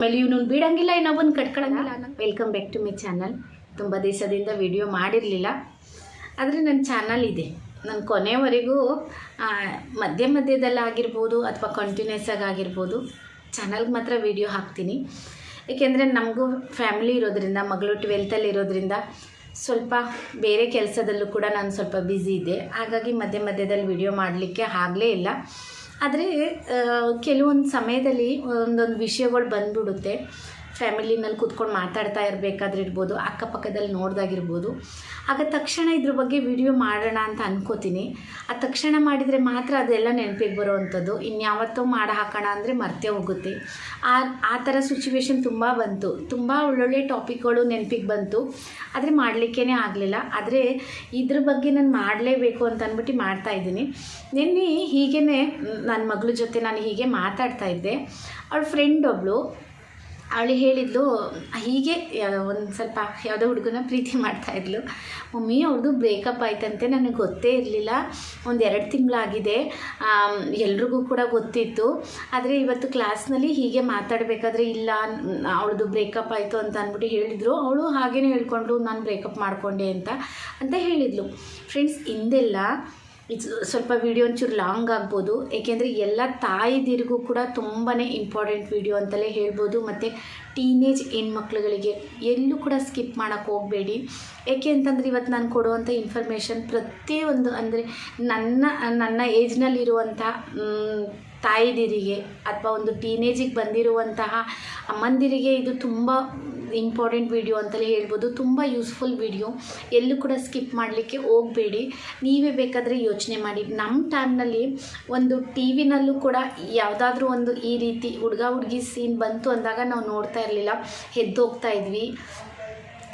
ಆಮೇಲೆ ಇವನು ಬಿಡಂಗಿಲ್ಲ ಇನ್ನೊಬ್ಬನು ಕಟ್ಕೊಳಂಗಿಲ್ಲ welcome back to my channel ತುಂಬ ದಿವಸದಿಂದ ವಿಡಿಯೋ ಮಾಡಿರಲಿಲ್ಲ. ಆದರೆ ನನ್ನ ಚಾನಲ್ ಇದೆ. ನಾನು ಕೊನೆವರೆಗೂ ಮಧ್ಯ ಮಧ್ಯ ಮಧ್ಯದಲ್ಲಾಗಿರ್ಬೋದು ಅಥವಾ ಕಂಟಿನ್ಯೂಸ್ ಆಗಿ ಆಗಿರ್ಬೋದು ಚಾನಲ್ಗೆ ಮಾತ್ರ ವಿಡಿಯೋ ಹಾಕ್ತೀನಿ. ಏಕೆಂದರೆ ನಮಗೂ ಫ್ಯಾಮಿಲಿ ಇರೋದ್ರಿಂದ ಮಗಳು ಟ್ವೆಲ್ತಲ್ಲಿ ಇರೋದ್ರಿಂದ ಸ್ವಲ್ಪ ಬೇರೆ ಕೆಲಸದಲ್ಲೂ ಕೂಡ ನಾನು ಸ್ವಲ್ಪ ಬ್ಯುಸಿ ಇದ್ದೆ. ಹಾಗಾಗಿ ಮಧ್ಯ ಮಧ್ಯದಲ್ಲಿ ವಿಡಿಯೋ ಮಾಡಲಿಕ್ಕೆ ಆಗಲೇ ಇಲ್ಲ. ಆದರೆ ಕೆಲವೊಂದು ಸಮಯದಲ್ಲಿ ಒಂದೊಂದು ವಿಷಯಗಳು ಬಂದ್ಬಿಡುತ್ತೆ. ಫ್ಯಾಮಿಲಿನಲ್ಲಿ ಕೂತ್ಕೊಂಡು ಮಾತಾಡ್ತಾ ಇರಬೇಕಾದ್ರೆ ಇರ್ಬೋದು, ಅಕ್ಕಪಕ್ಕದಲ್ಲಿ ನೋಡ್ದಾಗಿರ್ಬೋದು. ಆಗ ತಕ್ಷಣ ಇದ್ರ ಬಗ್ಗೆ ವಿಡಿಯೋ ಮಾಡೋಣ ಅಂತ ಅನ್ಕೋತೀನಿ. ಆ ತಕ್ಷಣ ಮಾಡಿದರೆ ಮಾತ್ರ ಅದೆಲ್ಲ ನೆನಪಿಗೆ ಬರೋವಂಥದ್ದು. ಇನ್ಯಾವತ್ತೋ ಮಾಡಿ ಹಾಕೋಣ ಅಂದರೆ ಮರ್ತೇ ಹೋಗುತ್ತೆ. ಆ ಆ ಥರ ಸಿಚುವೇಶನ್ ತುಂಬ ಬಂತು. ತುಂಬ ಒಳ್ಳೊಳ್ಳೆ ಟಾಪಿಕ್ಗಳು ನೆನಪಿಗೆ ಬಂತು. ಆದರೆ ಮಾಡಲಿಕ್ಕೇ ಆಗಲಿಲ್ಲ. ಆದರೆ ಇದ್ರ ಬಗ್ಗೆ ನಾನು ಮಾಡಲೇಬೇಕು ಅಂತ ಅಂದ್ಬಿಟ್ಟು ಮಾಡ್ತಾ ಇದ್ದೀನಿ. ನಿನ್ನೆ ಹೀಗೇ ನನ್ನ ಮಗಳ ಜೊತೆ ನಾನು ಹೀಗೆ ಮಾತಾಡ್ತಾ ಇದ್ದೆ. ಅವಳ ಫ್ರೆಂಡ್ ಒಬ್ಬಳು ಅವಳು ಹೇಳಿದ್ಲು, ಹೀಗೆ ಒಂದು ಸ್ವಲ್ಪ ಯಾವುದೋ ಹುಡುಗನ ಪ್ರೀತಿ ಮಾಡ್ತಾ ಇದ್ಲು. ಮಮ್ಮಿ ಅವ್ರದ್ದು ಬ್ರೇಕಪ್ ಆಯ್ತಂತೆ, ನನಗೆ ಗೊತ್ತೇ ಇರಲಿಲ್ಲ. ಒಂದು ಎರಡು ತಿಂಗಳಾಗಿದೆ. ಎಲ್ರಿಗೂ ಕೂಡ ಗೊತ್ತಿತ್ತು. ಆದರೆ ಇವತ್ತು ಕ್ಲಾಸ್ನಲ್ಲಿ ಹೀಗೆ ಮಾತಾಡಬೇಕಾದ್ರೆ ಇಲ್ಲ, ಅವಳದು ಬ್ರೇಕಪ್ ಆಯಿತು ಅಂತ ಅಂದ್ಬಿಟ್ಟು ಹೇಳಿದರು. ಅವಳು ಹಾಗೇ ಹೇಳ್ಕೊಂಡು ನಾನು ಬ್ರೇಕಪ್ ಮಾಡಿಕೊಂಡೆ ಅಂತ. ಅಂತ ಹೇಳಿದ್ಲು. ಫ್ರೆಂಡ್ಸ್ ಹಿಂದೆಲ್ಲ ಇದು ಸ್ವಲ್ಪ ವಿಡಿಯೋ ಒಂಚೂರು ಲಾಂಗ್ ಆಗ್ಬೋದು. ಏಕೆಂದರೆ ಎಲ್ಲ ತಾಯಿದಿರಿಗೂ ಕೂಡ ತುಂಬಾ ಇಂಪಾರ್ಟೆಂಟ್ ವಿಡಿಯೋ ಅಂತಲೇ ಹೇಳ್ಬೋದು. ಮತ್ತು ಟೀನೇಜ್ ಹೆಣ್ಮಕ್ಳುಗಳಿಗೆ ಎಲ್ಲೂ ಕೂಡ ಸ್ಕಿಪ್ ಮಾಡೋಕ್ಕೆ ಹೋಗಬೇಡಿ. ಏಕೆ ಅಂತಂದರೆ ಇವತ್ತು ನಾನು ಕೊಡುವಂಥ ಇನ್ಫಾರ್ಮೇಷನ್ ಪ್ರತಿಯೊಂದು ಅಂದರೆ ನನ್ನ ನನ್ನ ಏಜ್ನಲ್ಲಿರುವಂಥ ತಾಯಿದಿರಿಗೆ ಅಥವಾ ಒಂದು ಟೀನೇಜಿಗೆ ಬಂದಿರುವಂತಹ ಅಮ್ಮಂದಿರಿಗೆ ಇದು ತುಂಬ ಇಂಪಾರ್ಟೆಂಟ್ ವಿಡಿಯೋ ಅಂತಲೇ ಹೇಳ್ಬೋದು. ತುಂಬ ಯೂಸ್ಫುಲ್ ವಿಡಿಯೋ ಎಲ್ಲೂ ಕೂಡ ಸ್ಕಿಪ್ ಮಾಡಲಿಕ್ಕೆ ಹೋಗಬೇಡಿ. ನೀವೇ ಬೇಕಾದರೆ ಯೋಚನೆ ಮಾಡಿ. ನಮ್ಮ ಟೈಮ್ನಲ್ಲಿ ಒಂದು ಟಿ ವಿನಲ್ಲೂ ಕೂಡ ಯಾವುದಾದ್ರೂ ಒಂದು ಈ ರೀತಿ ಹುಡುಗ ಹುಡುಗಿ ಸೀನ್ ಬಂತು ಅಂದಾಗ ನಾವು ನೋಡ್ತಾ ಇರಲಿಲ್ಲ. ಎದ್ದೋಗ್ತಾ ಇದ್ವಿ.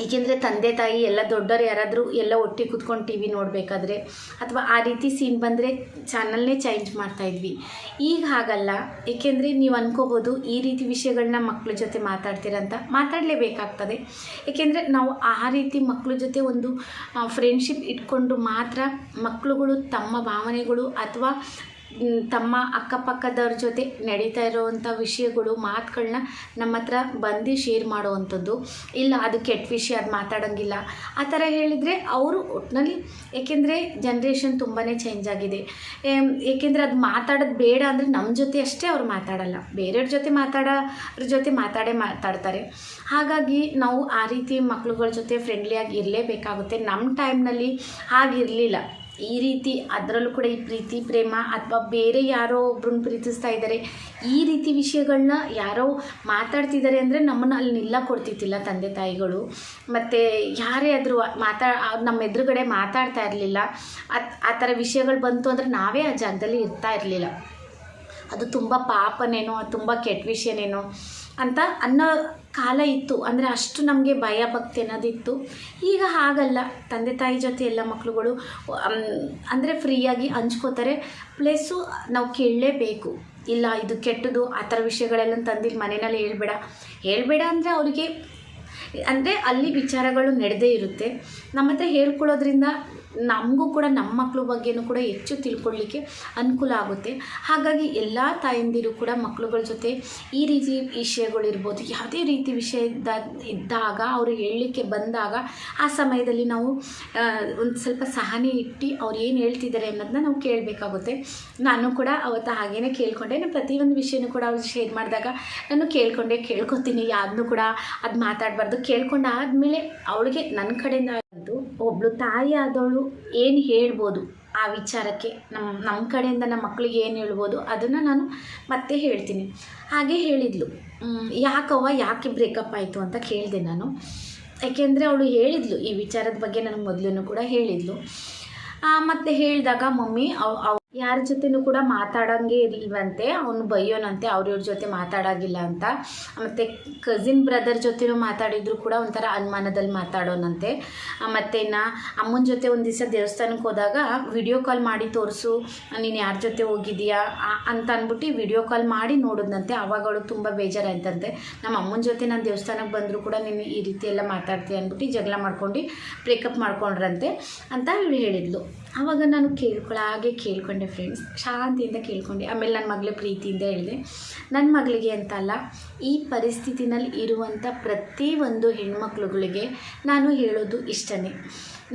ಏಕೆಂದರೆ ತಂದೆ ತಾಯಿ ಎಲ್ಲ ದೊಡ್ಡವರು ಯಾರಾದರೂ ಎಲ್ಲ ಒಟ್ಟಿಗೆ ಕೂತ್ಕೊಂಡು ಟಿ ವಿ ನೋಡಬೇಕಾದ್ರೆ ಅಥವಾ ಆ ರೀತಿ ಸೀನ್ ಬಂದರೆ ಚಾನಲ್ನೇ ಚೇಂಜ್ ಮಾಡ್ತಾಯಿದ್ವಿ ಈಗ ಹಾಗಲ್ಲ. ಏಕೆಂದರೆ ನೀವು ಅನ್ಕೋಬೋದು ಈ ರೀತಿ ವಿಷಯಗಳನ್ನ ಮಕ್ಕಳ ಜೊತೆ ಮಾತಾಡ್ತೀರಂತ ಮಾತಾಡಲೇಬೇಕಾಗ್ತದೆ. ಏಕೆಂದರೆ ನಾವು ಆ ರೀತಿ ಮಕ್ಕಳ ಜೊತೆ ಒಂದು ಫ್ರೆಂಡ್ಶಿಪ್ ಇಟ್ಕೊಂಡು ಮಾತ್ರ ಮಕ್ಕಳುಗಳು ತಮ್ಮ ಭಾವನೆಗಳು ಅಥವಾ ತಮ್ಮ ಅಕ್ಕಪಕ್ಕದವ್ರ ಜೊತೆ ನಡೀತಾ ಇರೋವಂಥ ವಿಷಯಗಳು, ಮಾತುಗಳನ್ನ ನಮ್ಮ ಹತ್ರ ಬಂದು ಶೇರ್ ಮಾಡುವಂಥದ್ದು. ಇಲ್ಲ, ಅದು ಕೆಟ್ಟ ವಿಷಯ, ಅದು ಮಾತಾಡೋಂಗಿಲ್ಲ. ಆ ಥರ ಹೇಳಿದರೆ ಅವರು ಒಟ್ಟಿನಲ್ಲಿ ಏಕೆಂದರೆ ಜನ್ರೇಷನ್ ತುಂಬಾ ಚೇಂಜ್ ಆಗಿದೆ. ಏಕೆಂದರೆ ಅದು ಮಾತಾಡೋದು ಬೇಡ ಅಂದರೆ ನಮ್ಮ ಜೊತೆ ಅಷ್ಟೇ ಅವ್ರು ಮಾತಾಡಲ್ಲ. ಬೇರೆಯವ್ರ ಜೊತೆ ಮಾತಾಡೋರ ಜೊತೆ ಮಾತಾಡೇ ಮಾತಾಡ್ತಾರೆ. ಹಾಗಾಗಿ ನಾವು ಆ ರೀತಿ ಮಕ್ಳುಗಳ ಜೊತೆ ಫ್ರೆಂಡ್ಲಿಯಾಗಿ ಇರಲೇಬೇಕಾಗುತ್ತೆ. ನಮ್ಮ ಟೈಮ್ನಲ್ಲಿ ಹಾಗಿರಲಿಲ್ಲ. ಈ ರೀತಿ ಅದರಲ್ಲೂ ಕೂಡ ಈ ಪ್ರೀತಿ, ಪ್ರೇಮ ಅಥವಾ ಬೇರೆ ಯಾರೋ ಒಬ್ರನ್ನ ಪ್ರೀತಿಸ್ತಾ ಇದ್ದಾರೆ, ಈ ರೀತಿ ವಿಷಯಗಳನ್ನ ಯಾರೋ ಮಾತಾಡ್ತಿದ್ದಾರೆ ಅಂದರೆ ನಮ್ಮನ್ನು ಅಲ್ಲಿ ನಿಲ್ಲ ಕೊಡ್ತಿದ್ದಿಲ್ಲ ತಂದೆ ತಾಯಿಗಳು. ಮತ್ತು ಯಾರೇ ಆದರೂ ಮಾತಾ, ನಮ್ಮ ಎದುರುಗಡೆ ಮಾತಾಡ್ತಾ ಇರಲಿಲ್ಲ. ಆ ಥರ ವಿಷಯಗಳು ಬಂತು ಅಂದರೆ ನಾವೇ ಆ ಜಾಗದಲ್ಲಿ ಇರ್ತಾ ಇರಲಿಲ್ಲ. ಅದು ತುಂಬ ಪಾಪನೇನೋ, ತುಂಬ ಕೆಟ್ಟ ವಿಷಯನೇನೋ ಅಂತ ಅನ್ನೋ ಕಾಲ ಇತ್ತು, ಅಂದರೆ ಅಷ್ಟು ನಮಗೆ ಭಯ ಭಕ್ತಿ ಅನ್ನೋದಿತ್ತು. ಈಗ ಹಾಗಲ್ಲ. ತಂದೆ ತಾಯಿ ಜೊತೆ ಎಲ್ಲ ಮಕ್ಕಳುಗಳು ಅಂದರೆ ಫ್ರೀಯಾಗಿ ಹಂಚ್ಕೋತಾರೆ. ಪ್ಲಸ್ಸು ನಾವು ಕೇಳಲೇಬೇಕು. ಇಲ್ಲ, ಇದು ಕೆಟ್ಟದು, ಆ ಥರ ವಿಷಯಗಳೆಲ್ಲ ತಂದಿಲ್ಲಿ ಮನೆಯಲ್ಲಿ ಹೇಳ್ಬೇಡ. ಹೇಳ್ಬೇಡ ಅಂದರೆ ಅವರಿಗೆ ಅಂದರೆ ಅಲ್ಲಿ ವಿಚಾರಗಳು ನಡೆದೇ ಇರುತ್ತೆ. ನಮ್ಮ ಹತ್ರ ಹೇಳ್ಕೊಳ್ಳೋದ್ರಿಂದ ನಮಗೂ ಕೂಡ ನಮ್ಮ ಮಕ್ಕಳ ಬಗ್ಗೆನೂ ಕೂಡ ಹೆಚ್ಚು ತಿಳ್ಕೊಳ್ಳಿಕ್ಕೆ ಅನುಕೂಲ ಆಗುತ್ತೆ. ಹಾಗಾಗಿ ಎಲ್ಲ ತಾಯಂದಿರು ಕೂಡ ಮಕ್ಕಳುಗಳ ಜೊತೆ ಈ ರೀತಿ ವಿಷಯಗಳಿರ್ಬೋದು ಯಾವುದೇ ರೀತಿ ವಿಷಯ ಇದ್ದ ಇದ್ದಾಗ, ಅವರು ಹೇಳಲಿಕ್ಕೆ ಬಂದಾಗ ಆ ಸಮಯದಲ್ಲಿ ನಾವು ಒಂದು ಸ್ವಲ್ಪ ಸಹನೆ ಇಟ್ಟು ಅವ್ರು ಏನು ಹೇಳ್ತಿದ್ದಾರೆ ಅನ್ನೋದನ್ನ ನಾವು ಕೇಳಬೇಕಾಗುತ್ತೆ. ನಾನು ಕೂಡ ಅವತ್ತು ಹಾಗೇನೆ ಕೇಳ್ಕೊಂಡೆ. ನಾನು ಪ್ರತಿಯೊಂದು ವಿಷಯನೂ ಕೂಡ ಅವ್ರು ಶೇರ್ ಮಾಡಿದಾಗ ನಾನು ಕೇಳ್ಕೊಂಡೆ, ಕೇಳ್ಕೊತೀನಿ. ಯಾರನ್ನೂ ಕೂಡ ಅದು ಮಾತಾಡಬಾರ್ದು. ಕೇಳ್ಕೊಂಡಾದ್ಮೇಲೆ ಅವಳಿಗೆ ನನ್ನ ಕಡೆಯಿಂದ ಅದು ಒಬ್ಳು ತಾಯಿ ಆದವಳು ಏನು ಹೇಳ್ಬೋದು ಆ ವಿಚಾರಕ್ಕೆ? ನಮ್ಮ ನಮ್ಮ ಕಡೆಯಿಂದ ನಮ್ಮ ಮಕ್ಕಳಿಗೆ ಏನು ಹೇಳ್ಬೋದು? ಅದನ್ನು ನಾನು ಮತ್ತೆ ಹೇಳ್ತೀನಿ. ಹಾಗೆ ಹೇಳಿದ್ಲು. ಯಾಕವ್ವ, ಯಾಕೆ ಬ್ರೇಕಪ್ ಆಯಿತು ಅಂತ ಕೇಳಿದೆ ನಾನು. ಯಾಕೆಂದರೆ ಅವಳು ಹೇಳಿದ್ಲು ಈ ವಿಚಾರದ ಬಗ್ಗೆ ನನಗೆ ಮೊದಲು ಕೂಡ ಹೇಳಿದ್ಲು. ಮತ್ತು ಹೇಳಿದಾಗ ಮಮ್ಮಿ ಅವ್ ಯಾರ ಜೊತೆನೂ ಕೂಡ ಮಾತಾಡೋಂಗೆ ಇಲ್ವಂತೆ, ಅವನು ಬೈಯೋನಂತೆ ಅವ್ರಿವ್ರ ಜೊತೆ ಮಾತಾಡೋಂಗಿಲ್ಲ ಅಂತ. ಮತ್ತು ಕಸಿನ್ ಬ್ರದರ್ ಜೊತೆನೂ ಮಾತಾಡಿದ್ರು ಕೂಡ ಒಂಥರ ಅನುಮಾನದಲ್ಲಿ ಮಾತಾಡೋನಂತೆ. ಮತ್ತು ನಾ ಅಮ್ಮನ ಜೊತೆ ಒಂದು ದಿವಸ ದೇವಸ್ಥಾನಕ್ಕೆ ಹೋದಾಗ ವಿಡಿಯೋ ಕಾಲ್ ಮಾಡಿ ತೋರಿಸು, ನೀನು ಯಾರ ಜೊತೆ ಹೋಗಿದ್ದೀಯಾ ಅಂತ ಅಂದ್ಬಿಟ್ಟು ವಿಡಿಯೋ ಕಾಲ್ ಮಾಡಿ ನೋಡಿದ್ನಂತೆ. ಆವಾಗ ಅವಳು ತುಂಬ ಬೇಜಾರಾಯ್ತಂತೆ. ನಮ್ಮ ಅಮ್ಮನ ಜೊತೆ ನಾನು ದೇವಸ್ಥಾನಕ್ಕೆ ಬಂದರೂ ಕೂಡ ನೀನು ಈ ರೀತಿ ಎಲ್ಲ ಮಾತಾಡ್ತೀಯ ಅಂದ್ಬಿಟ್ಟು ಜಗಳ ಮಾಡ್ಕೊಂಡು ಬ್ರೇಕಪ್ ಮಾಡ್ಕೊಂಡ್ರಂತೆ ಅಂತ ಇವಳು ಹೇಳಿದ್ಲು. ಆವಾಗ ನಾನು ಕೇಳ್ಕೊಳ್ಳೋ ಹಾಗೆ ಕೇಳ್ಕೊಂಡೆ ಫ್ರೆಂಡ್ಸ್ ಶಾಂತಿಯಿಂದ ಕೇಳ್ಕೊಂಡೆ. ಆಮೇಲೆ ನನ್ನ ಮಗಳ ಪ್ರೀತಿಯಿಂದ ಹೇಳಿದೆ. ನನ್ನ ಮಗಳಿಗೆ ಅಂತ ಅಲ್ಲ ಈ ಪರಿಸ್ಥಿತಿನಲ್ಲಿ ಇರುವಂಥ ಪ್ರತಿಯೊಂದು ಹೆಣ್ಮಕ್ಳುಗಳಿಗೆ ನಾನು ಹೇಳೋದು ಇಷ್ಟನೇ.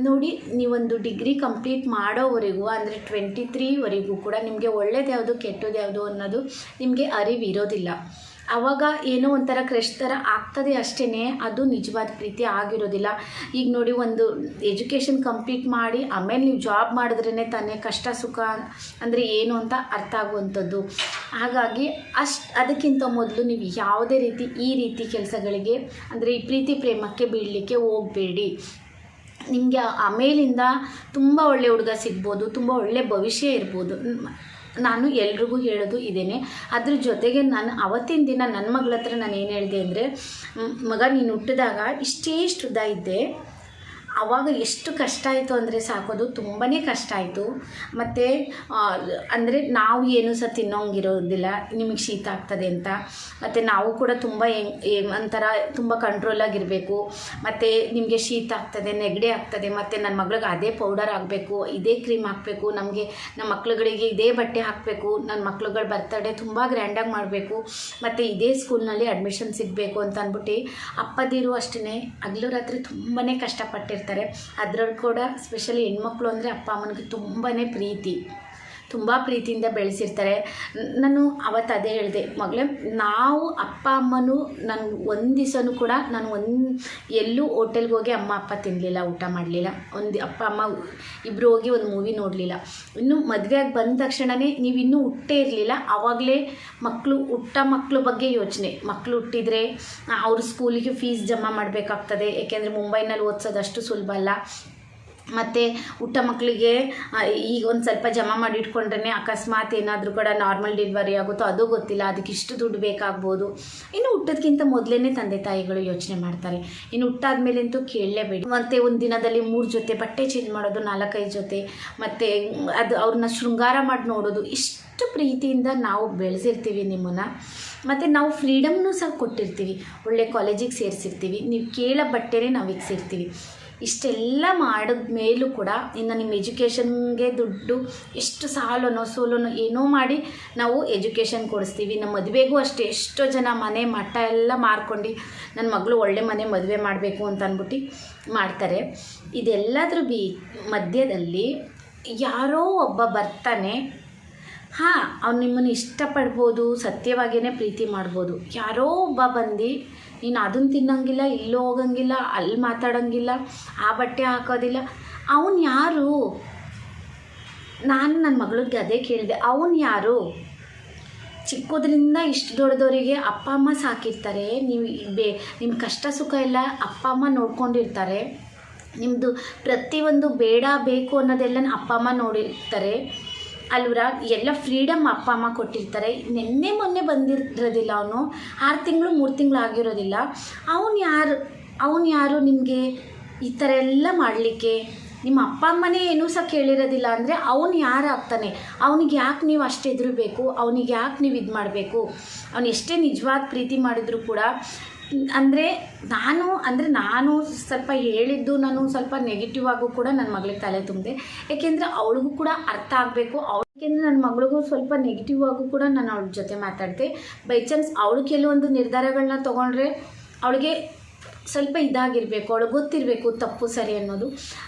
ನೋಡಿ, ನೀವೊಂದು ಡಿಗ್ರಿ ಕಂಪ್ಲೀಟ್ ಮಾಡೋವರೆಗೂ, ಅಂದರೆ ಟ್ವೆಂಟಿ ತ್ರೀವರೆಗೂ ಕೂಡ ನಿಮಗೆ ಒಳ್ಳೇದು ಯಾವುದು ಕೆಟ್ಟದ್ದು ಯಾವುದು ಅನ್ನೋದು ನಿಮಗೆ ಅರಿವು ಇರೋದಿಲ್ಲ ಆವಾಗ ಏನೋ ಒಂಥರ ಕ್ರಶ್ ಥರ ಆಗ್ತದೆ ಅಷ್ಟೇ ಅದು ನಿಜವಾದ ಪ್ರೀತಿ ಆಗಿರೋದಿಲ್ಲ. ಈಗ ನೋಡಿ ಒಂದು ಎಜುಕೇಷನ್ ಕಂಪ್ಲೀಟ್ ಮಾಡಿ, ಆಮೇಲೆ ನೀವು ಜಾಬ್ ಮಾಡಿದ್ರೇ ತಾನೇ ಕಷ್ಟ, ಸುಖ ಅಂದರೆ ಏನು ಅಂತ ಅರ್ಥ ಆಗುವಂಥದ್ದು. ಹಾಗಾಗಿ ಅಷ್ಟು, ಅದಕ್ಕಿಂತ ಮೊದಲು ನೀವು ಯಾವುದೇ ರೀತಿ ಈ ರೀತಿ ಕೆಲಸಗಳಿಗೆ, ಅಂದರೆ ಈ ಪ್ರೀತಿ ಪ್ರೇಮಕ್ಕೆ ಬೀಳಲಿಕ್ಕೆ ಹೋಗಬೇಡಿ. ನಿಮಗೆ ಆಮೇಲಿಂದ ತುಂಬ ಒಳ್ಳೆ ಹುಡುಗ ಸಿಗ್ಬೋದು, ತುಂಬ ಒಳ್ಳೆ ಭವಿಷ್ಯ ಇರ್ಬೋದು. ನಾನು ಎಲ್ರಿಗೂ ಹೇಳೋದು ಇದೇನೆ. ಅದ್ರ ಜೊತೆಗೆ ನಾನು ಅವತ್ತಿನ ದಿನ ನನ್ನ ಮಗಳ ಹತ್ರ ನಾನು ಏನು ಹೇಳಿದೆ ಅಂದರೆ ಮಗ ನೀನು ಹುಟ್ಟಿದಾಗ ಇಷ್ಟೇ ಉದ್ದ ಇದ್ದೆ. ಆವಾಗ ಎಷ್ಟು ಕಷ್ಟ ಆಯಿತು ಅಂದರೆ ಸಾಕೋದು ತುಂಬಾ ಕಷ್ಟ ಆಯಿತು. ಮತ್ತು ಅಂದರೆ ನಾವು ಏನು ಸಹ ತಿನ್ನೋಂಗಿರೋದಿಲ್ಲ, ನಿಮಗೆ ಶೀತ ಆಗ್ತದೆ ಅಂತ. ಮತ್ತು ನಾವು ಕೂಡ ತುಂಬ ಒಂಥರ ತುಂಬ ಕಂಟ್ರೋಲಾಗಿರಬೇಕು ಮತ್ತು ನಿಮಗೆ ಶೀತ ಆಗ್ತದೆ, ನೆಗಡಿ ಆಗ್ತದೆ, ಮತ್ತು ನನ್ನ ಮಗಳಿಗೆ ಅದೇ ಪೌಡರ್ ಆಗಬೇಕು ಇದೇ ಕ್ರೀಮ್ ಹಾಕಬೇಕು, ನಮಗೆ ನಮ್ಮ ಮಕ್ಳುಗಳಿಗೆ ಇದೇ ಬಟ್ಟೆ ಹಾಕಬೇಕು ನನ್ನ ಮಕ್ಳುಗಳ ಬರ್ತಡೇ ತುಂಬ ಗ್ರ್ಯಾಂಡಾಗಿ ಮಾಡಬೇಕು, ಮತ್ತು ಇದೇ ಸ್ಕೂಲ್ನಲ್ಲಿ ಅಡ್ಮಿಷನ್ ಸಿಗಬೇಕು ಅಂತ ಅಂದ್ಬಿಟ್ಟು ಅಪ್ಪದಿರು ಅಷ್ಟೇ ಹಗಲು ರಾತ್ರಿ ತುಂಬಾ ಕಷ್ಟಪಟ್ಟಿರ್ತಾರೆ. ಅದರಲ್ಲೂ ಕೂಡ ಸ್ಪೆಷಲಿ ಹೆಣ್ಮಕ್ಳು ಅಂದರೆ ಅಪ್ಪ ಅಮ್ಮನಿಗೆ ತುಂಬಾ ಪ್ರೀತಿ. ತುಂಬ ಪ್ರೀತಿಯಿಂದ ಬೆಳೆಸಿರ್ತಾರೆ. ನಾನು ಅವತ್ತು ಅದೇ ಹೇಳಿದೆ, ಮಗಳೇ, ನಾವು ಅಪ್ಪ ಅಮ್ಮನೂ ನಾನು ಒಂದು ದಿವಸನೂ ಕೂಡ ನಾನು ಒಂದು, ಎಲ್ಲೂ ಹೋಟೆಲ್ಗೆ ಹೋಗಿ ಅಮ್ಮ ಅಪ್ಪ ತಿನ್ನಲಿಲ್ಲ ಊಟ ಮಾಡಲಿಲ್ಲ. ಒಂದು ಅಪ್ಪ ಅಮ್ಮ ಇಬ್ಬರು ಹೋಗಿ ಒಂದು ಮೂವಿ ನೋಡಲಿಲ್ಲ. ಇನ್ನು ಮದುವೆಯಾಗಿ ಬಂದ ತಕ್ಷಣವೇ ನೀವು ಇನ್ನೂ ಹುಟ್ಟೇ ಇರಲಿಲ್ಲ. ಆವಾಗಲೇ ಮಕ್ಕಳು ಹುಟ್ಟ ಮಕ್ಕಳ ಬಗ್ಗೆ ಯೋಚನೆ. ಮಕ್ಕಳು ಹುಟ್ಟಿದರೆ ಅವ್ರ ಸ್ಕೂಲಿಗೆ ಫೀಸ್ ಜಮಾ ಮಾಡಬೇಕಾಗ್ತದೆ. ಏಕೆಂದರೆ ಮುಂಬೈನಲ್ಲಿ ಓದ್ಸೋದಷ್ಟು ಸುಲಭ ಅಲ್ಲ. ಮತ್ತು ಊಟ ಮಕ್ಕಳಿಗೆ ಈಗ ಒಂದು ಸ್ವಲ್ಪ ಜಮಾ ಮಾಡಿ ಇಟ್ಕೊಂಡ್ರೆ ಅಕಸ್ಮಾತ್ ಏನಾದರೂ ಕೂಡ ನಾರ್ಮಲ್ ಡೆಲಿವರಿ ಆಗುತ್ತೋ ಅದು ಗೊತ್ತಿಲ್ಲ. ಅದಕ್ಕೆ ಇಷ್ಟು ದುಡ್ಡು ಬೇಕಾಗ್ಬೋದು. ಇನ್ನು ಹುಟ್ಟೋದಕ್ಕಿಂತ ಮೊದಲೇ ತಂದೆ ತಾಯಿಗಳು ಯೋಚನೆ ಮಾಡ್ತಾರೆ. ಇನ್ನು ಹುಟ್ಟಾದ್ಮೇಲಂತೂ ಕೇಳಲೇಬೇಡಿ. ಮತ್ತು ಒಂದು ದಿನದಲ್ಲಿ ಮೂರು ಜೊತೆ ಬಟ್ಟೆ ಚೇಂಜ್ ಮಾಡೋದು, ನಾಲ್ಕೈದು ಜೊತೆ. ಮತ್ತು ಅದು ಅವ್ರನ್ನ ಶೃಂಗಾರ ಮಾಡಿ ನೋಡೋದು. ಇಷ್ಟು ಪ್ರೀತಿಯಿಂದ ನಾವು ಬೆಳೆಸಿರ್ತೀವಿ ನಿಮ್ಮನ್ನು. ಮತ್ತು ನಾವು ಫ್ರೀಡಮ್ನೂ ಸಹ ಕೊಟ್ಟಿರ್ತೀವಿ. ಒಳ್ಳೆ ಕಾಲೇಜಿಗೆ ಸೇರಿಸಿರ್ತೀವಿ. ನೀವು ಕೇಳೋ ಬಟ್ಟೆನೇ ನಾವು ಇಕ್ಸಿರ್ತೀವಿ ಇಷ್ಟೆಲ್ಲ ಮಾಡಿದ ಮೇಲೂ ಕೂಡ ಇನ್ನು ನಿಮ್ಮ ಎಜುಕೇಷನ್ಗೆ ದುಡ್ಡು ಎಷ್ಟು ಸಾಲನೋ ಸೋಲನೋ ಏನೋ ಮಾಡಿ ನಾವು ಎಜುಕೇಷನ್ ಕೊಡಿಸ್ತೀವಿ. ನಮ್ಮ ಮದುವೆಗೂ ಅಷ್ಟೇ ಎಷ್ಟೋ ಜನ ಮನೆ ಮಠ ಎಲ್ಲ ಮಾರ್ಕೊಂಡು ನನ್ನ ಮಗಳು ಒಳ್ಳೆ ಮನೆ ಮದುವೆ ಮಾಡಬೇಕು ಅಂತ ಅಂದ್ಬಿಟ್ಟು ಮಾಡ್ತಾರೆ. ಇದೆಲ್ಲದ್ರ ಬಿ ಮಧ್ಯದಲ್ಲಿ ಯಾರೋ ಒಬ್ಬ ಬರ್ತಾನೆ. ಹಾಂ, ಅವ್ನು ನಿಮ್ಮನ್ನು ಇಷ್ಟಪಡ್ಬೋದು, ಸತ್ಯವಾಗಿಯೇ ಪ್ರೀತಿ ಮಾಡ್ಬೋದು. ಯಾರೋ ಒಬ್ಬ ಬಂದು ನೀನು ಅದನ್ನು ತಿನ್ನಂಗಿಲ್ಲ, ಇಲ್ಲೂ ಹೋಗಂಗಿಲ್ಲ ಅಲ್ಲಿ ಮಾತಾಡೋಂಗಿಲ್ಲ, ಆ ಬಟ್ಟೆ ಹಾಕೋದಿಲ್ಲ. ಅವನು ಯಾರು? ನಾನು ನನ್ನ ಮಗಳಿಗೆ ಅದೇ ಕೇಳಿದೆ. ಅವನು ಯಾರು? ಚಿಕ್ಕದ್ರಿಂದ ಇಷ್ಟು ದೊಡ್ಡದವರಿಗೆ ಅಪ್ಪ, ಅಮ್ಮ ಸಾಕಿರ್ತಾರೆ. ನೀವು ಬೇ ನಿಮ್ಮ ಕಷ್ಟ ಸುಖ ಎಲ್ಲ ಅಪ್ಪ, ಅಮ್ಮ ನೋಡ್ಕೊಂಡಿರ್ತಾರೆ. ನಿಮ್ಮದು ಪ್ರತಿಯೊಂದು ಬೇಡ, ಬೇಕು ಅನ್ನೋದೆಲ್ಲ ಅಪ್ಪ, ಅಮ್ಮ ನೋಡಿರ್ತಾರೆ. ಅಲ್ವರ ಎಲ್ಲ ಫ್ರೀಡಮ್ ಅಪ್ಪ ಅಮ್ಮ ಕೊಟ್ಟಿರ್ತಾರೆ. ನಿನ್ನೆ ಮೊನ್ನೆ ಬಂದಿರೋದಿಲ್ಲ ಅವನು. ಆರು ತಿಂಗಳು, ಮೂರು ತಿಂಗಳು ಆಗಿರೋದಿಲ್ಲ. ಅವನು ಯಾರು ಅವನು ಯಾರು ನಿಮಗೆ ಈ ಥರ ಎಲ್ಲ ಮಾಡಲಿಕ್ಕೆ? ನಿಮ್ಮ ಅಪ್ಪ ಅಮ್ಮನೇ ಏನೂ ಸಹ ಕೇಳಿರೋದಿಲ್ಲ ಅಂದರೆ ಅವನು ಯಾರು ಆಗ್ತಾನೆ? ಅವನಿಗೆ ಯಾಕೆ ನೀವು ಅಷ್ಟು ಎದುರಬೇಕು ಅವನಿಗೆ ಯಾಕೆ ನೀವು ಇದು ಮಾಡಬೇಕು? ಅವನು ಎಷ್ಟೇ ನಿಜವಾದ ಪ್ರೀತಿ ಮಾಡಿದರೂ ಕೂಡ, ಅಂದರೆ ನಾನು ಅಂದರೆ ನಾನು ಸ್ವಲ್ಪ ಹೇಳಿದ್ದು ನಾನು ಸ್ವಲ್ಪ ನೆಗೆಟಿವ್ ಆಗೂ ಕೂಡ ನನ್ನ ಮಗಳಿಗೆ ತಲೆ ತುಂಬಿದೆ. ಏಕೆಂದರೆ ಅವಳಿಗೂ ಕೂಡ ಅರ್ಥ ಆಗಬೇಕು. ಅವಳು ಏಕೆಂದರೆ ನನ್ನ ಮಗಳಿಗೂ ಸ್ವಲ್ಪ ನೆಗೆಟಿವ್ ಆಗೂ ಕೂಡ ನಾನು ಅವಳ ಜೊತೆ ಮಾತಾಡಿದೆ. ಬೈ ಚಾನ್ಸ್ ಅವಳು ಕೆಲವೊಂದು ನಿರ್ಧಾರಗಳನ್ನ ತೊಗೊಂಡ್ರೆ ಅವಳಿಗೆ ಸ್ವಲ್ಪ ಇದಾಗಿರಬೇಕು, ಅವಳಿಗೆ ಗೊತ್ತಿರಬೇಕು ತಪ್ಪು ಸರಿ ಅನ್ನೋದು.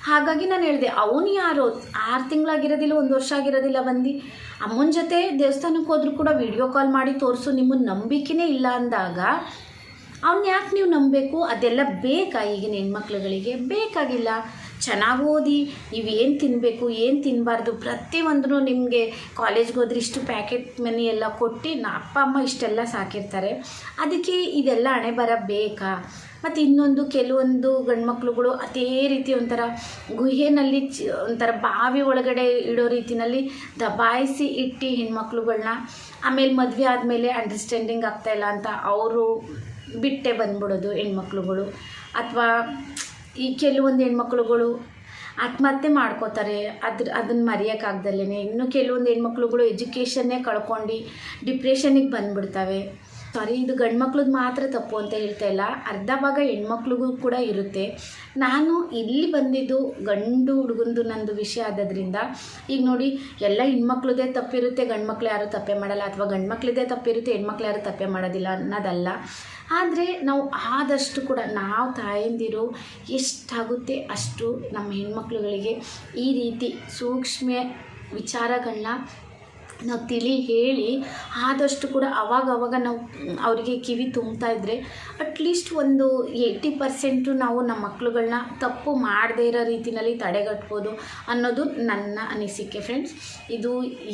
ಹಾಗಾಗಿ ನಾನು ಹೇಳಿದೆ, ಅವನು ಯಾರು, ಆರು ತಿಂಗಳಾಗಿರೋದಿಲ್ಲ, ಒಂದು ವರ್ಷ ಆಗಿರೋದಿಲ್ಲ ಬಂದು. ಅಮ್ಮನ ಜೊತೆ ದೇವಸ್ಥಾನಕ್ಕೆ ಹೋದರೂ ಕೂಡ ವಿಡಿಯೋ ಕಾಲ್ ಮಾಡಿ ತೋರಿಸು ನಿಮ್ಮನ್ನು ನಂಬಿಕೆನೇ ಇಲ್ಲ ಅಂದಾಗ ಅವ್ನು ಯಾಕೆ ನೀವು ನಂಬಬೇಕು? ಅದೆಲ್ಲ ಬೇಕಾ ಈಗಿನ ಹೆಣ್ಮಕ್ಳುಗಳಿಗೆ ಬೇಕಾಗಿಲ್ಲ. ಚೆನ್ನಾಗಿ ಓದಿ ನೀವು ಏನು ತಿನ್ನಬೇಕು ಏನು ತಿನ್ನಬಾರ್ದು ಪ್ರತಿಯೊಂದೂ ನಿಮಗೆ ಕಾಲೇಜ್ಗೆ ಹೋದ್ರೆ ಇಷ್ಟು ಪ್ಯಾಕೆಟ್ ಮನಿ ಎಲ್ಲ ಕೊಟ್ಟು ನಾ ಅಪ್ಪ, ಅಮ್ಮ ಇಷ್ಟೆಲ್ಲ ಸಾಕಿರ್ತಾರೆ. ಅದಕ್ಕೆ ಇದೆಲ್ಲ ಹಣೆ ಬರ ಬೇಕಾ? ಮತ್ತು ಇನ್ನೊಂದು ಕೆಲವೊಂದು ಗಂಡ್ಮಕ್ಳುಗಳು ಅದೇ ರೀತಿ ಒಂಥರ ಗುಹೆನಲ್ಲಿ ಚ, ಒಂಥರ ಬಾವಿ ಒಳಗಡೆ ಇಡೋ ರೀತಿಯಲ್ಲಿ ದಬಾಯಿಸಿ ಇಟ್ಟು ಹೆಣ್ಮಕ್ಳುಗಳನ್ನ ಆಮೇಲೆ ಮದುವೆ ಆದಮೇಲೆ ಅಂಡರ್ಸ್ಟ್ಯಾಂಡಿಂಗ್ ಆಗ್ತಾಯಿಲ್ಲ ಅಂತ ಅವರು ಬಿಟ್ಟೆ ಬಂದ್ಬಿಡೋದು ಹೆಣ್ಮಕ್ಳುಗಳು. ಅಥವಾ ಈ ಕೆಲವೊಂದು ಹೆಣ್ಮಕ್ಳುಗಳು ಆತ್ಮಹತ್ಯೆ ಮಾಡ್ಕೋತಾರೆ. ಅದ್ರ ಅದನ್ನು ಮರೆಯೋಕ್ಕಾಗ್ದಲೇ ಇನ್ನು ಕೆಲವೊಂದು ಹೆಣ್ಮಕ್ಳುಗಳು ಎಜುಕೇಷನ್ನೇ ಕಳ್ಕೊಂಡು ಡಿಪ್ರೆಷನಿಗೆ ಬಂದುಬಿಡ್ತವೆ. ಸಾರಿ, ಇದು ಗಂಡು ಮಕ್ಳದ್ದು ಮಾತ್ರ ತಪ್ಪು ಅಂತ ಹೇಳ್ತಾ ಇಲ್ಲ. ಅರ್ಧ ಭಾಗ ಹೆಣ್ಮಕ್ಳಿಗೂ ಕೂಡ ಇರುತ್ತೆ. ನಾನು ಇಲ್ಲಿ ಬಂದಿದ್ದು ಗಂಡು ಹುಡುಗಂದು ನಂದು ವಿಷಯ ಆದ್ದರಿಂದ, ಈಗ ನೋಡಿ, ಎಲ್ಲ ಹೆಣ್ಮಕ್ಳದೇ ತಪ್ಪಿರುತ್ತೆ. ಗಂಡು ಮಕ್ಳು ಯಾರೂ ತಪ್ಪೇ ಮಾಡಲ್ಲ. ಅಥವಾ ಗಂಡು ಮಕ್ಳದೇ ತಪ್ಪಿರುತ್ತೆ, ಹೆಣ್ಮಕ್ಳು ಯಾರೂ ತಪ್ಪೇ ಮಾಡೋದಿಲ್ಲ ಅನ್ನೋದಲ್ಲ. ಆದರೆ ನಾವು ಆದಷ್ಟು ಕೂಡ ನಾವು ತಾಯಂದಿರು ಎಷ್ಟಾಗುತ್ತೆ ಅಷ್ಟು ನಮ್ಮ ಹೆಣ್ಮಕ್ಳುಗಳಿಗೆ ಈ ರೀತಿ ಸೂಕ್ಷ್ಮ ವಿಚಾರಗಳನ್ನ ನಾವು ತಿಳಿ ಹೇಳಿ, ಆದಷ್ಟು ಕೂಡ ಅವಾಗ ಅವಾಗ ನಾವು ಅವರಿಗೆ ಕಿವಿ ತುಂಬ್ತಾ ಇದ್ದರೆ ಅಟ್ಲೀಸ್ಟ್ ಒಂದು ಏಯ್ಟಿ ಪರ್ಸೆಂಟು ನಾವು ನಮ್ಮ ಮಕ್ಕಳುಗಳನ್ನ ತಪ್ಪು ಮಾಡದೇ ಇರೋ ರೀತಿಯಲ್ಲಿ ತಡೆಗಟ್ಬೋದು ಅನ್ನೋದು ನನ್ನ ಅನಿಸಿಕೆ ಫ್ರೆಂಡ್ಸ್ ಇದು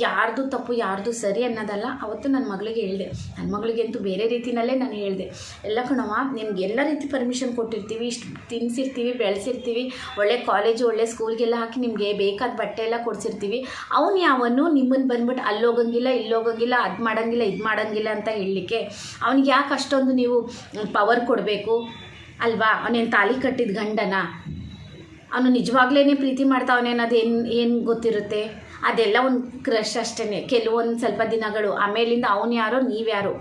ಯಾರ್ದು ತಪ್ಪು, ಯಾರ್ದು ಸರಿ ಅನ್ನೋದಲ್ಲ, ಅವತ್ತು ನನ್ನ ಮಗಳಿಗೆ ಹೇಳಿದೆ. ನನ್ನ ಮಗಳಿಗಂತೂ ಬೇರೆ ರೀತಿಯಲ್ಲೇ ನಾನು ಹೇಳಿದೆ. ಎಲ್ಲ ಕಣವ ನಿಮ್ಗೆ ಎಲ್ಲ ರೀತಿ ಪರ್ಮಿಷನ್ ಕೊಟ್ಟಿರ್ತೀವಿ, ಇಷ್ಟು ತಿನ್ನಿಸಿರ್ತೀವಿ ಬೆಳೆಸಿರ್ತೀವಿ, ಒಳ್ಳೆ ಕಾಲೇಜು ಒಳ್ಳೆ ಸ್ಕೂಲ್ಗೆಲ್ಲ ಹಾಕಿ ನಿಮಗೆ ಬೇಕಾದ ಬಟ್ಟೆ ಎಲ್ಲ ಕೊಡಿಸಿರ್ತೀವಿ. ಅವನು ಯಾವನು ನಿಮ್ಮನ್ನು ಬಂದ್ಬಿಟ್ಟು ಅಲ್ಲಿ ಇಲ್ಲೋಗಂಗಿಲ್ಲ, ಅದು ಮಾಡೋಂಗಿಲ್ಲ, ಇದು ಮಾಡೋಂಗಿಲ್ಲ ಅಂತ ಹೇಳಲಿಕ್ಕೆ ಅವ್ನಿಗೆ ಯಾಕೆ ಅಷ್ಟೊಂದು ನೀವು ಪವರ್ ಕೊಡಬೇಕು? ಅಲ್ವಾ? ಅವನೇನು ತಾಲಿ ಕಟ್ಟಿದ ಗಂಡನ? ಅವನು ನಿಜವಾಗ್ಲೇ ಪ್ರೀತಿ ಮಾಡ್ತಾ ಅನ್ನೋದು ಏನು ಏನು ಗೊತ್ತಿರುತ್ತೆ? ಅದೆಲ್ಲ ಒಂದು ಕ್ರಶ್ ಅಷ್ಟೇ ಕೆಲವೊಂದು ಸ್ವಲ್ಪ ದಿನಗಳು. ಆಮೇಲಿಂದ ಅವನು ಯಾರೋ, ನೀವ್ಯಾರೋ?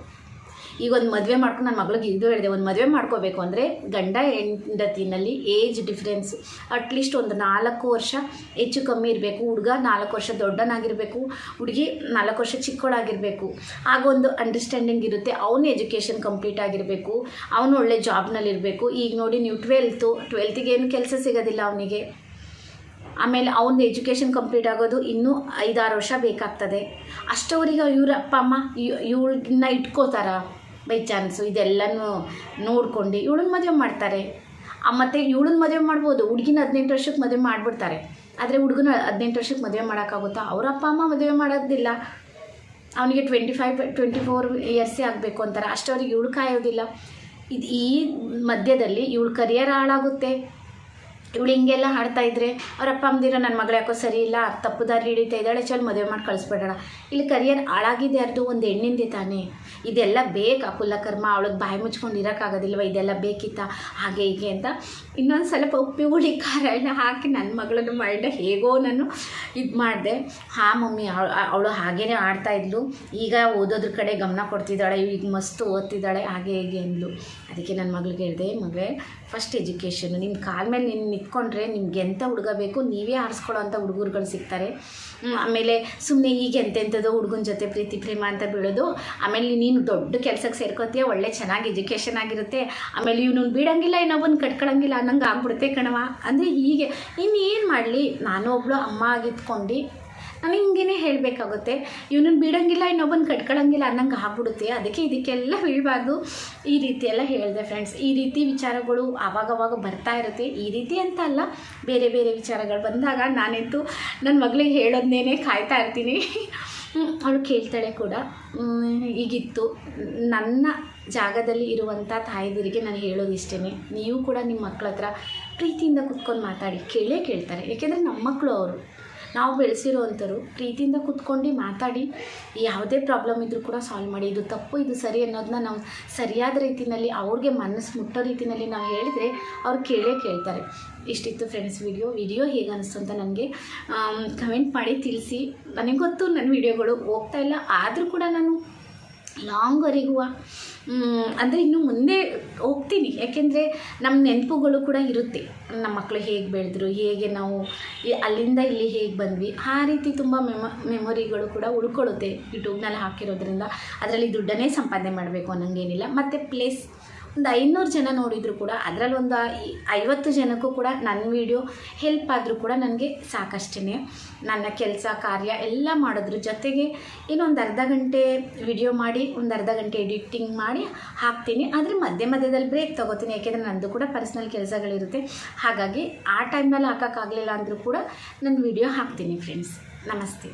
ಈಗ ಒಂದು ಮದುವೆ ಮಾಡ್ಕೊಂಡು ನನ್ನ ಮಗಳಿಗೆ ಇದು ಹೇಳಿದೆ, ಒಂದು ಮದುವೆ ಮಾಡ್ಕೋಬೇಕು ಅಂದರೆ ಗಂಡ ಹೆಂಡತಿನಲ್ಲಿ ಏಜ್ ಡಿಫ್ರೆನ್ಸ್. ಅಟ್ಲೀಸ್ಟ್ ಒಂದು ನಾಲ್ಕು ವರ್ಷ ಹೆಚ್ಚು ಕಮ್ಮಿ ಇರಬೇಕು. ಹುಡುಗ ನಾಲ್ಕು ವರ್ಷ ದೊಡ್ಡನಾಗಿರಬೇಕು. ಹುಡುಗಿ ನಾಲ್ಕು ವರ್ಷ ಚಿಕ್ಕವಳಾಗಿರಬೇಕು ಆಗ ಒಂದು ಅಂಡರ್ಸ್ಟ್ಯಾಂಡಿಂಗ್ ಇರುತ್ತೆ. ಅವನು ಎಜುಕೇಷನ್ ಕಂಪ್ಲೀಟ್ ಆಗಿರಬೇಕು. ಅವನು ಒಳ್ಳೆ ಜಾಬ್ನಲ್ಲಿರಬೇಕು ಈಗ ನೋಡಿ ನೀವು ಟ್ವೆಲ್ತು ಟ್ವೆಲ್ತಿಗೆ ಏನು ಕೆಲಸ ಸಿಗೋದಿಲ್ಲ ಅವನಿಗೆ. ಆಮೇಲೆ ಅವನ ಎಜುಕೇಷನ್ ಕಂಪ್ಲೀಟ್ ಆಗೋದು ಇನ್ನೂ ಐದಾರು ವರ್ಷ ಬೇಕಾಗ್ತದೆ. ಅಷ್ಟವರಿಗೆ ಇವರ ಅಪ್ಪ, ಅಮ್ಮ ಇವಳನ್ನ ಇಟ್ಕೋತಾರ? ಬೈ ಚಾನ್ಸು ಇದೆಲ್ಲನೂ ನೋಡ್ಕೊಂಡು ಇವಳನ್ನ ಮದುವೆ ಮಾಡ್ತಾರೆ. ಮತ್ತು ಇವಳನ್ನ ಮದುವೆ ಮಾಡ್ಬೋದು, ಹುಡುಗಿನ ಹದಿನೆಂಟು ವರ್ಷಕ್ಕೆ ಮದುವೆ ಮಾಡಿಬಿಡ್ತಾರೆ. ಆದರೆ ಹುಡುಗನ ಹದಿನೆಂಟು ವರ್ಷಕ್ಕೆ ಮದುವೆ ಮಾಡೋಕ್ಕಾಗುತ್ತಾ? ಅವ್ರ ಅಪ್ಪ ಅಮ್ಮ ಮದುವೆ ಮಾಡೋದಿಲ್ಲ. ಅವನಿಗೆ ಟ್ವೆಂಟಿ ಫೈವ್ ಟ್ವೆಂಟಿ ಫೋರ್ ಇಯರ್ಸೇ ಆಗಬೇಕು ಅಂತಾರೆ. ಅಷ್ಟವರೆಗೆ ಇವಳು ಕಾಯೋದಿಲ್ಲ. ಇದು ಈ ಮಧ್ಯದಲ್ಲಿ ಇವಳು ಕರಿಯರ್ ಹಾಳಾಗುತ್ತೆ. ಇವಳು ಹಿಂಗೆಲ್ಲ ಹಾಡ್ತಾ ಇದ್ರೆ ಅವ್ರ ಅಪ್ಪ ಅಮ್ಮದಿರೋ ನನ್ನ ಮಗಳು ಯಾಕೋ ಸರಿ ಇಲ್ಲ ತಪ್ಪು ದಾರಿ ಹಿಡಿತಾ ಇದ್ದಾಳೆ, ಚಲ್ ಮದುವೆ ಮಾಡಿ ಕಳಿಸ್ಬಿಡೋಣ. ಇಲ್ಲಿ ಕರಿಯರ್ ಹಾಳಾಗಿದೆ ಅರ್ದು, ಒಂದು ಹೆಣ್ಣಿಂದೆ ತಾನೇ. ಇದೆಲ್ಲ ಬೇಕಾ ಕುಲಕರ್ಮ ಅವಳಿಗೆ ಬಾಯಿ ಮುಚ್ಕೊಂಡು ಇರೋಕ್ಕಾಗೋದಿಲ್ವ? ಇದೆಲ್ಲ ಬೇಕಿತ್ತಾ? ಹಾಗೆ ಹೀಗೆ ಅಂತ ಇನ್ನೊಂದು ಸ್ವಲ್ಪ ಉಪ್ಪಿ ಹುಳಿ ಖಾರ ಎಲ್ಲ ಹಾಕಿ ನನ್ನ ಮಗಳನ್ನು ಮೈಂಡ ಹೇಗೋ ನಾನು ಇದು ಮಾಡಿದೆ. ಹಾಂ ಮಮ್ಮಿ ಅವಳು ಹಾಗೇ ಆಡ್ತಾ ಇದ್ಲು. ಈಗ ಓದೋದ್ರ ಕಡೆ ಗಮನ ಕೊಡ್ತಿದ್ದಾಳೆ, ಈಗ ಮಸ್ತ್ ಓದ್ತಿದ್ದಾಳೆ, ಹಾಗೆ ಹೇಗೆ ಅಂದ್ಲು. ಅದಕ್ಕೆ ನನ್ನ ಮಗಳಿಗೆ ಹೇಳಿದೆ, ಮಗಳೇ ಫಸ್ಟ್ ಎಜುಕೇಷನ್ ನಿಮ್ಮ ಕಾಲ ಮೇಲೆ ನೀನು ನಿಂತ್ಕೊಂಡ್ರೆ ನಿಮ್ಗೆ ಎಂಥ ಹುಡುಗ ಬೇಕು, ನೀವೇ ಆರಿಸ್ಕೊಳ್ಳೋ ಅಂಥ ಹುಡುಗರುಗಳು ಸಿಗ್ತಾರೆ. ಆಮೇಲೆ ಸುಮ್ಮನೆ ಈಗ ಎಂತೆಂಥದ್ದು ಹುಡುಗನ ಜೊತೆ ಪ್ರೀತಿ, ಪ್ರೇಮ ಅಂತ ಬೀಳೋದು. ಆಮೇಲೆ ನೀನು ದೊಡ್ಡ ಕೆಲಸಕ್ಕೆ ಸೇರ್ಕೋತೀಯ, ಒಳ್ಳೆ ಚೆನ್ನಾಗಿ ಎಜುಕೇಷನ್ ಆಗಿರುತ್ತೆ. ಆಮೇಲೆ ಇವನು ಬೀಡಂಗಿಲ್ಲ ಇನ್ನೊಬ್ಬನ ಕಟ್ಕೊಳಂಗಿಲ್ಲ, ಅನ್ನಂಗೆ ಆಗ್ಬಿಡುತ್ತೆ ಕಣವ ಅಂದರೆ ಹೀಗೆ, ಇನ್ನೇನು ಮಾಡಲಿ? ನಾನು ಒಬ್ಬಳು ಅಮ್ಮ ಆಗಿತ್ಕೊಂಡು ನಾನು ಹಿಂಗೇ ಹೇಳಬೇಕಾಗುತ್ತೆ. ಇವನನ್ನು ಬಿಡೋಂಗಿಲ್ಲ, ಇನ್ನೊಬ್ಬನ ಕಟ್ಕೊಳ್ಳೋಂಗಿಲ್ಲ ಅನ್ನಂಗೆ ಆಗ್ಬಿಡುತ್ತೆ. ಅದಕ್ಕೆ ಇದಕ್ಕೆಲ್ಲ ಬೀಳಬಾರ್ದು ಈ ರೀತಿ ಎಲ್ಲ ಹೇಳಿದೆ ಫ್ರೆಂಡ್ಸ್ ಈ ರೀತಿ ವಿಚಾರಗಳು ಆವಾಗವಾಗ ಬರ್ತಾ ಇರುತ್ತೆ. ಈ ರೀತಿ ಅಂತ ಅಲ್ಲ, ಬೇರೆ ಬೇರೆ ವಿಚಾರಗಳು ಬಂದಾಗ ನಾನಂತೂ ನನ್ನ ಮಗಳಿಗೆ ಹೇಳೋದನ್ನೇ ಕಾಯ್ತಾ ಇರ್ತೀನಿ. ಅವಳು ಕೇಳ್ತಾಳೆ ಕೂಡ. ಈಗಿತ್ತು. ನನ್ನ ಜಾಗದಲ್ಲಿ ಇರುವಂಥ ತಾಯಂದಿರಿಗೆ ನಾನು ಹೇಳೋದು ಇಷ್ಟೇ ನೀವು ಕೂಡ ನಿಮ್ಮ ಮಕ್ಕಳ ಹತ್ರ ಪ್ರೀತಿಯಿಂದ ಕುತ್ಕೊಂಡು ಮಾತಾಡಿ. ಕೇಳೇ ಕೇಳ್ತಾರೆ. ಏಕೆಂದರೆ ನಮ್ಮ ಮಕ್ಕಳು ಅವರು. ನಾವು ಬೆಳೆಸಿರೋ ಅಂಥರು ಪ್ರೀತಿಯಿಂದ ಕುತ್ಕೊಂಡು ಮಾತಾಡಿ ಯಾವುದೇ ಪ್ರಾಬ್ಲಮ್ ಇದ್ದರೂ ಕೂಡ ಸಾಲ್ವ್ ಮಾಡಿ. ಇದು ತಪ್ಪು, ಇದು ಸರಿ ಅನ್ನೋದನ್ನ ನಾವು ಸರಿಯಾದ ರೀತಿಯಲ್ಲಿ ಅವ್ರಿಗೆ ಮನಸ್ಸು ಮುಟ್ಟೋ ರೀತಿಯಲ್ಲಿ ನಾವು ಹೇಳಿದರೆ ಅವ್ರು ಕೇಳೇ ಕೇಳ್ತಾರೆ. ಇಷ್ಟಿತ್ತು ಫ್ರೆಂಡ್ಸ್ ವಿಡಿಯೋ ವಿಡಿಯೋ ಹೇಗೆ ಅನಿಸ್ತು ಅಂತ ನನಗೆ ಕಮೆಂಟ್ ಮಾಡಿ ತಿಳಿಸಿ. ನನಗೆ ಗೊತ್ತು ನನ್ನ ವಿಡಿಯೋಗಳು ಹೋಗ್ತಾ ಇಲ್ಲ, ಆದರೂ ಕೂಡ ನಾನು ಲಾಂಗ್ವರೆಗೂ ಅಂದರೆ ಇನ್ನು ಮುಂದೆ ಹೋಗ್ತೀನಿ. ಯಾಕೆಂದರೆ ನಮ್ಮ ನೆನಪುಗಳು ಕೂಡ ಇರುತ್ತೆ. ನಮ್ಮ ಮಕ್ಕಳು ಹೇಗೆ ಬೆಳೆದ್ರು, ಹೇಗೆ ನಾವು ಅಲ್ಲಿಂದ ಇಲ್ಲಿ ಹೇಗೆ ಬಂದ್ವಿ, ಆ ರೀತಿ ತುಂಬ ಮೆಮ, ಮೆಮೊರಿಗಳು ಕೂಡ ಉಳ್ಕೊಳ್ಳುತ್ತೆ. ಯೂಟ್ಯೂಬ್ನಲ್ಲಿ ಹಾಕಿರೋದ್ರಿಂದ. ಅದರಲ್ಲಿ ದುಡ್ಡನ್ನೇ ಸಂಪಾದನೆ ಮಾಡಬೇಕು ಅನ್ನೋಂಗೇನಿಲ್ಲ. ಮತ್ತು ಪ್ಲೇಸ್ ಒಂದು ಐನೂರು ಜನ ನೋಡಿದ್ರು ಕೂಡ, ಅದರಲ್ಲಿ ಒಂದು ಐವತ್ತು ಜನಕ್ಕೂ ಕೂಡ ನನ್ನ ವಿಡಿಯೋ ಹೆಲ್ಪ್ ಆದರೂ ಕೂಡ ನನಗೆ ಸಾಕಷ್ಟೇ ನನ್ನ ಕೆಲಸ, ಕಾರ್ಯ ಎಲ್ಲ ಮಾಡೋದ್ರ. ಜೊತೆಗೆ ಇನ್ನೊಂದು ಅರ್ಧ ಗಂಟೆ ವಿಡಿಯೋ ಮಾಡಿ, ಒಂದು ಅರ್ಧ ಗಂಟೆ ಎಡಿಟಿಂಗ್ ಮಾಡಿ ಹಾಕ್ತೀನಿ. ಆದರೆ ಮಧ್ಯ ಮಧ್ಯದಲ್ಲಿ ಬ್ರೇಕ್ ತೊಗೋತೀನಿ, ಯಾಕೆಂದರೆ ನನ್ನದು ಕೂಡ ಪರ್ಸ್ನಲ್ ಕೆಲಸಗಳಿರುತ್ತೆ. ಹಾಗಾಗಿ ಆ ಟೈಮ್ನಲ್ಲಿ ಹಾಕೋಕ್ಕಾಗಲಿಲ್ಲ ಅಂದರೂ ಕೂಡ ನಾನು ವಿಡಿಯೋ ಹಾಕ್ತೀನಿ ಫ್ರೆಂಡ್ಸ್ ನಮಸ್ತೆ.